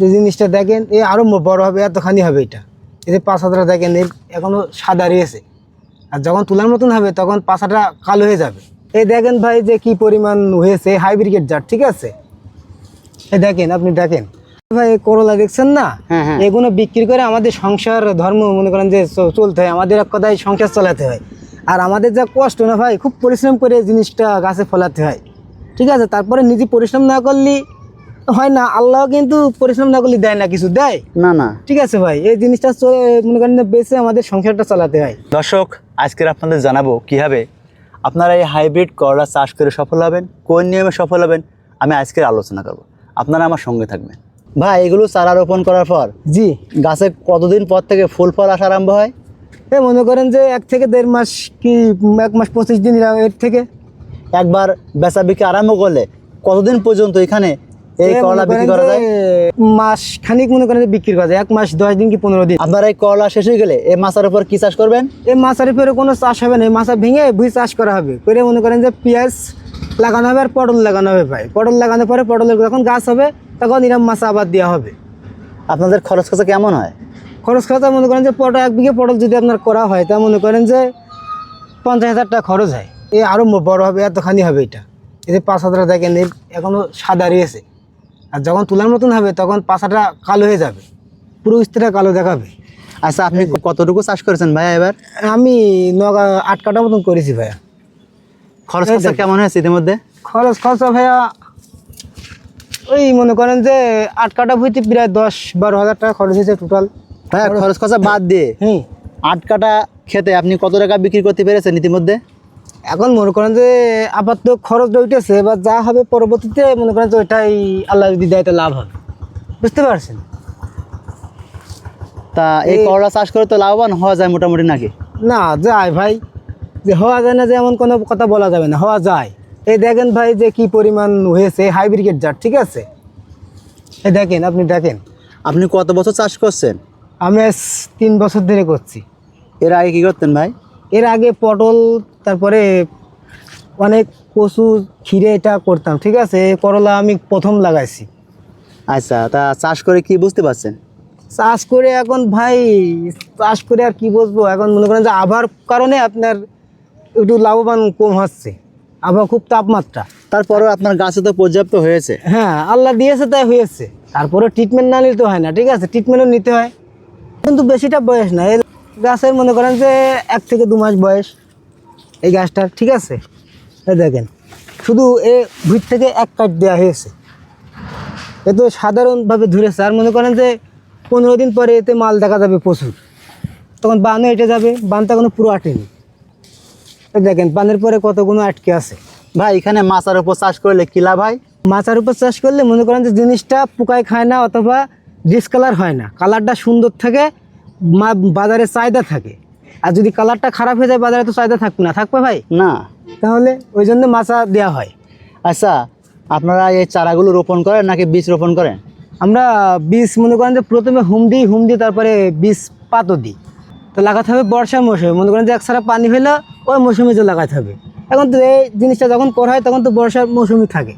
যে জিনিসটা দেখেন এ আরও বড় হবে এতখানি হবে এটা। এই যে পাশাটা দেখেন এর এখনও সাদা রয়েছে। আর যখন তোলার মতন হবে তখন পাশাটা কালো হয়ে যাবে। এই দেখেন ভাই যে কি পরিমাণ হয়েছে হাইব্রিকেট জার ঠিক আছে? এই দেখেন আপনি দেখেন। ভাই করলা দেখছেন না? হ্যাঁ, হ্যাঁ। এগুলো বিক্রি করে আমাদের সংসার ধর্ম মনে করেন যে চলতে হয়। আমাদের এক কথায় সংসার চালাতে হয়। আর আমাদের যা কষ্ট না ভাই খুব পরিশ্রম করে জিনিসটা গাছে ফলাতে হয়। ঠিক আছে? তারপরে নিজে পরিশ্রম না করলে হয় না আল্লাহ কিন্তু পরিশ্রম না করলে দেয় না কিছু দেয়? না না। ঠিক আছে ভাই এই জিনিসটা চলে- মনে করেন বেছে আমাদের সংসারটা চালাতে হয়। দর্শক আজকের আপনাদের জানাব কীভাবে আপনারা এই হাইব্রিড করলা চাষ করে সফল হবেন কোন নিয়মে সফল হবেন আমি আজকের আলোচনা করব। আপনারা আমার সঙ্গে থাকবেন। ভাই এগুলো চারা রোপণ করার পর? জি। গাছে কতদিন পর থেকে ফুল ফল আসা আরম্ভ হয়? এ মনে করেন যে এক থেকে দেড় মাস কি এক মাস পঁচিশ দিন এর থেকে একবার বেচা বিক্রি আরম্ভ করলে কতদিন পর্যন্ত এখানে এই করলা বিক্রি করা যায়? মাস খানিক মনে করেন বিক্রি করা যায়। এক মাস দশ দিন কি পনেরো দিন? আপনার এই করলা শেষ হয়ে গেলে এই মাছের উপর কি চাষ করবেন? এই মাছের উপরে কোনো চাষ হবে না। এই মাছা ভেঙে ভুই চাষ করা হবে। করে মনে করেন যে পেঁয়াজ লাগানো হবে আর পটল লাগানো হবে ভাই। পটল লাগানোর পরে পটলের যখন গাছ হবে তখন মাছা আবার দেওয়া হবে। আপনাদের খরচ খরচা কেমন হয়? খরচ খরচা মনে করেন যে পটল এক বিঘে পটল যদি আপনার করা হয় তা মনে করেন যে পঞ্চাশ হাজার টাকা খরচ হয়। এ আরও বড় হবে এতখানি হবে এটা। এই যে পাঁচ হাজার দেখেন এর এখনও সাদা রয়েছে। আর যখন তোলার মতন হবে তখন পাশাটা কালো হয়ে যাবে। পুরো স্তরটা কালো দেখাবে। আচ্ছা আপনি কতটুকু চাষ করেছেন ভাইয়া এবার? আমি নগা আট কাটা মতন করেছি ভাইয়া। খরচ খরচা। কেমন হয়েছে ইতিমধ্যে? খরচ খরচা ভাইয়া ওই মনে করেন যে আট কাটা ভুইতে প্রায় দশ বারো হাজার টাকা খরচ হয়েছে টোটাল ভাইয়া খরচ খরচা বাদ দিয়ে? হুম। আট কাটা খেতে আপনি কত টাকা বিক্রি করতে পেরেছেন ইতিমধ্যে? এখন মনে করেন যে আপাতত খরচ উঠেছে বা যা হবে পরবর্তীতে মনে করেন যে ওইটাই আল্লাহ যদি দেয় লাভ হবে। বুঝতে পারছেন? তা এই করলা চাষ করে তো লাভবান হওয়া যায় মোটামুটি নাকি? না যায় ভাই। যে হওয়া যায় না যে এমন কোনো কথা বলা যাবে না হওয়া যায়। এই দেখেন ভাই যে কি পরিমাণ হয়েছে হাইব্রিকেট জার ঠিক আছে? এই দেখেন আপনি দেখেন। আপনি কত বছর চাষ করছেন? আমি তিন বছর ধরে করছি। এর আগে কি করতেন ভাই? এর আগে পটল তারপরে অনেক কচু ক্ষীরে এটা করতাম ঠিক আছে? করলা আমি প্রথম লাগাইছি। আচ্ছা তা চাষ করে কি বুঝতে পারছেন? চাষ করে এখন ভাই চাষ করে আর কি বলব এখন মনে করেন যে আবহাওয়ার কারণে আপনার একটু লাভবান কম হচ্ছে। আবহাওয়া খুব তাপমাত্রা। তারপরে আপনার গাছে তো পর্যাপ্ত হয়েছে। হ্যাঁ আল্লাহ দিয়েছে তাই হয়েছে। তারপরে ট্রিটমেন্ট না নিতে হয় না ঠিক আছে? ট্রিটমেন্টও নিতে হয়। কিন্তু বেশিটা বয়স না গাছের মনে করেন যে এক থেকে দু মাস বয়স এই গাছটার ঠিক আছে? এই দেখেন শুধু এ ভিত থেকে এক কাঠ দেওয়া হয়েছে। এ তো সাধারণভাবে ধরেছে আর মনে করেন যে পনেরো দিন পরে এতে মাল দেখা যাবে প্রচুর। তখন বানও এটে যাবে বানটা কোনো পুরো আটেনি। দেখেন বানের পরে কতগুলো আটকে আছে। ভাই এখানে মাছার উপর চাষ করলে কি লাভ হয়? মাচার উপর চাষ করলে মনে করেন যে জিনিসটা পোকায় খায় না অথবা ডিসকালার হয় না। কালারটা সুন্দর থাকে বাজারে চাহিদা থাকে। আর যদি কালারটা খারাপ হয়ে যায় বাজারে তো চাহিদা থাকবে না। থাকবে ভাই? না। তাহলে ওই জন্য মাচা দেওয়া হয়। আচ্ছা আপনারা এই চারাগুলো রোপণ করেন নাকি বীজ রোপণ করেন? আমরা বীজ মনে করেন যে প্রথমে হুম দিই হুম দিই তারপরে বীজ পাতও দিই। তো লাগাতে হবে বর্ষার মৌসুমে। মনে করেন যে একসারা পানি হলে ওই মৌসুমে যে লাগাতে হবে। এখন তো এই জিনিসটা যখন করা হয় তখন তো বর্ষার মৌসুমই থাকে।